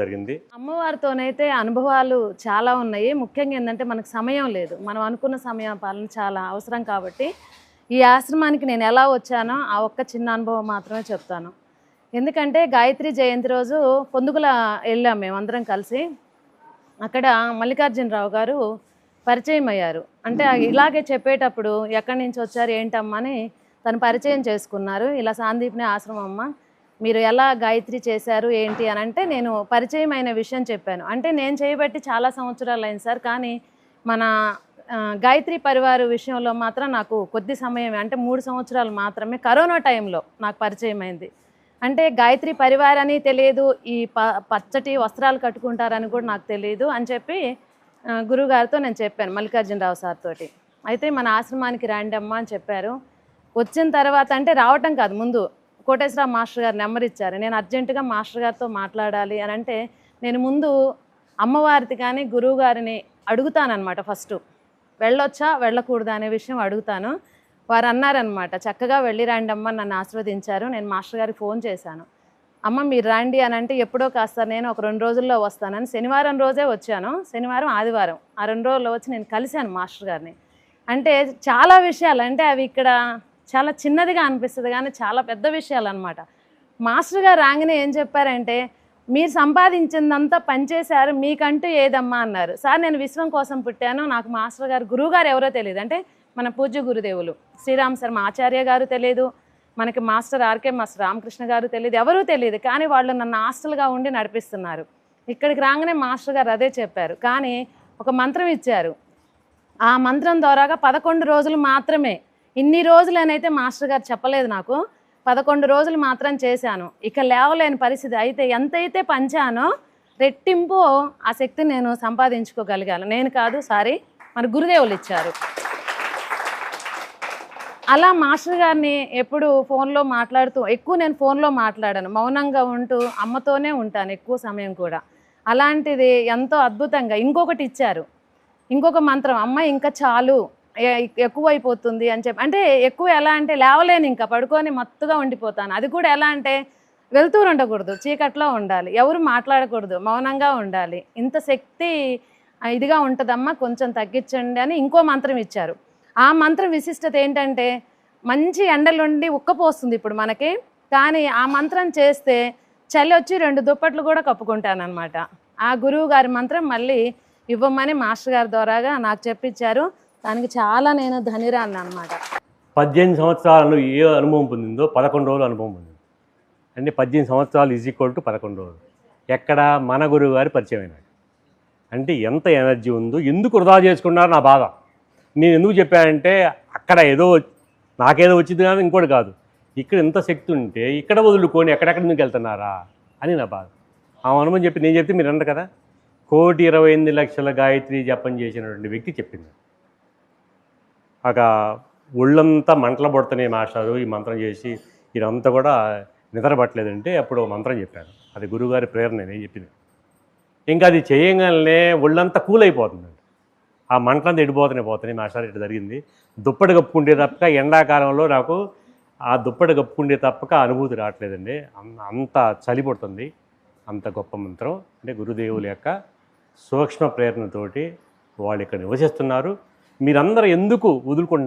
జరిగింది. అమ్మవారితోనైతే అనుభవాలు చాలా ఉన్నాయి. ముఖ్యంగా ఏంటంటే మనకు సమయం లేదు. మనం అనుకున్న సమయం పాలన చాలా అవసరం కాబట్టి ఈ ఆశ్రమానికి నేను ఎలా వచ్చానో ఆ ఒక్క చిన్న అనుభవం మాత్రమే చెప్తాను. ఎందుకంటే గాయత్రి జయంతి రోజు పొందుగుల వెళ్ళాం మేము అందరం కలిసి. అక్కడ మల్లికార్జునరావు గారు పరిచయం అయ్యారు. అంటే ఇలాగే చెప్పేటప్పుడు ఎక్కడి నుంచి వచ్చారు ఏంటమ్మా అని తను పరిచయం చేసుకున్నారు. ఇలా సాందీప్ని ఆశ్రమం అమ్మ. మీరు ఎలా గాయత్రి చేశారు ఏంటి అని అంటే నేను పరిచయమైన విషయం చెప్పాను. అంటే నేను చేయబట్టి చాలా సంవత్సరాలు అయింది సార్ కానీ మన గాయత్రి పరివారు విషయంలో మాత్రం నాకు కొద్ది సమయమే అంటే మూడు సంవత్సరాలు మాత్రమే కరోనా టైంలో నాకు పరిచయం అయింది అంటే గాయత్రి పరివారని తెలియదు ఈ ప పచ్చటి వస్త్రాలు కట్టుకుంటారని కూడా నాకు తెలియదు అని చెప్పి గురుగారితో గురువుగారితో నేను చెప్పాను మల్లికార్జునరావు సార్ తోటి. అయితే మన ఆశ్రమానికి రాండమ్మా అని చెప్పారు. వచ్చిన తర్వాత అంటే రావటం కాదు ముందు కోటేశ్వరరావు మాస్టర్ గారు నెంబర్ ఇచ్చారు. నేను అర్జెంటుగా మాస్టర్ గారితో మాట్లాడాలి అని అంటే నేను ముందు అమ్మవారిది కానీ గురువు గారిని అడుగుతానమాట ఫస్ట్. వెళ్ళొచ్చా? వెళ్ళకూడదా అనే విషయం అడుగుతాను. వారు అన్నారనమాట చక్కగా వెళ్ళి రండి అమ్మ నన్ను ఆశీర్వదించారు. నేను మాస్టర్ గారికి ఫోన్ చేశాను. అమ్మ మీరు రండి అని అంటే ఎప్పుడో కాస్త నేను ఒక రెండు రోజుల్లో వస్తానని శనివారం రోజే వచ్చాను. శనివారం ఆదివారం ఆ రెండు రోజుల్లో వచ్చి నేను కలిశాను మాస్టర్ గారిని. అంటే చాలా విషయాలు అంటే అవి ఇక్కడ చాలా చిన్నదిగా అనిపిస్తుంది కానీ చాలా పెద్ద విషయాలు అనమాట మాస్టర్ గారు రాగానే ఏం చెప్పారంటే మీరు సంపాదించిందంతా పనిచేశారు మీకంటూ ఏదమ్మా అన్నారు. సార్ నేను విశ్వం కోసం పుట్టాను నాకు మాస్టర్ గారు గురువు గారు ఎవరో తెలియదు అంటే మన పూజ్య గురుదేవులు శ్రీరామ్ శర్మ ఆచార్య గారు తెలియదు మనకి మాస్టర్ ఆర్కే మాస్టర్ రామకృష్ణ గారు తెలియదు ఎవరూ తెలియదు కానీ వాళ్ళు నన్ను హాస్టల్గా ఉండి నడిపిస్తున్నారు. ఇక్కడికి రాగానే మాస్టర్ గారు అదే చెప్పారు. కానీ ఒక మంత్రం ఇచ్చారు. ఆ మంత్రం ద్వారాగా పదకొండు రోజులు మాత్రమే ఇన్ని రోజులనైతే మాస్టర్ గారు చెప్పలేదు నాకు. పదకొండు రోజులు మాత్రం చేశాను. ఇక లేవలేని పరిస్థితి అయితే ఎంతైతే పంచానో రెట్టింపు ఆ శక్తి నేను సంపాదించుకోగలిగాను. నేను కాదు సారీ మన గురుదేవులు ఇచ్చారు. అలా మాస్టర్ గారిని ఎప్పుడు ఫోన్లో మాట్లాడుతూ ఎక్కువ నేను ఫోన్లో మాట్లాడాను. మౌనంగా ఉంటూ అమ్మతోనే ఉంటాను ఎక్కువ సమయం కూడా. అలాంటిది ఎంతో అద్భుతంగా ఇంకొకటి ఇచ్చారు. ఇంకొక మంత్రం అమ్మ ఇంకా చాలు. ఎక్కువైపోతుంది ఎక్కువ అయిపోతుంది అని చెప్పి అంటే ఎక్కువ ఎలా అంటే లేవలేను ఇంకా పడుకొని మత్తుగా ఉండిపోతాను. అది కూడా ఎలా అంటే వెళ్తూ ఉండకూడదు చీకట్లో ఉండాలి ఎవరు మాట్లాడకూడదు మౌనంగా ఉండాలి. ఇంత శక్తి ఇదిగా ఉంటుందమ్మా కొంచెం తగ్గించండి అని ఇంకో మంత్రం ఇచ్చారు. ఆ మంత్రం విశిష్టత ఏంటంటే మంచి ఎండలుండి ఉక్కపోస్తుంది ఇప్పుడు మనకి కానీ ఆ మంత్రం చేస్తే చలి వచ్చి రెండు దుప్పట్లు కూడా కప్పుకుంటానన్నమాట. ఆ గురువు గారి మంత్రం మళ్ళీ ఇవ్వమని మాస్టర్ గారి ద్వారాగా నాకు చెప్పించారు. దానికి చాలా నేను ధనిరాన్ని అనమాట పద్దెనిమిది సంవత్సరాలు ఏ అనుభవం పొందిందో పదకొండు రోజులు అనుభవం పొందింది. అంటే పద్దెనిమిది సంవత్సరాలు ఈజ్ ఈక్వల్ టు పదకొండు రోజులు. ఎక్కడ మన గురువు గారి పరిచయం అయినాడు. అంటే ఎంత ఎనర్జీ ఉందో ఎందుకు వృధా చేసుకున్నారు నా బాధ. నేను ఎందుకు చెప్పానంటే అక్కడ ఏదో నాకేదో వచ్చింది కానీ ఇంకోటి కాదు. ఇక్కడ ఎంత శక్తి ఉంటే ఇక్కడ వదులుకొని ఎక్కడెక్కడ నుంచి వెళ్తున్నారా అని నా బాధ. ఆ అనుభవం చెప్పి నేను చెప్తే మీరు అన్నారు కదా? కోటి ఇరవై ఎనిమిది లక్షల గాయత్రి జపం చేసినటువంటి వ్యక్తి చెప్పింది. ఒక ఒళ్ళంతా మంటలు పడుతున్నాయి మాస్టారు ఈ మంత్రం చేసి. ఇదంతా కూడా నిద్రపట్టలేదంటే అప్పుడు మంత్రం చెప్పాను అది గురువుగారి ప్రేరణ నేను చెప్పింది ఇంకా అది చేయగానే ఒళ్ళంతా కూల్ అయిపోతుందండి. ఆ మంటలంతా ఎడిపోతూనే పోతున్నాయి మాస్టర్ ఇటు జరిగింది. దుప్పటి కప్పుకుంటే తప్పక ఎండాకాలంలో నాకు ఆ దుప్పటి కప్పుకుంటే తప్పక అనుభూతి రావట్లేదండి. అంత చలి పడుతుంది. అంత గొప్ప మంత్రం. అంటే గురుదేవుల యొక్క సూక్ష్మ ప్రేరణతోటి వాళ్ళు ఇక్కడ నివసిస్తున్నారు. మీరందరూ ఎందుకు వదులుకుంటున్నారు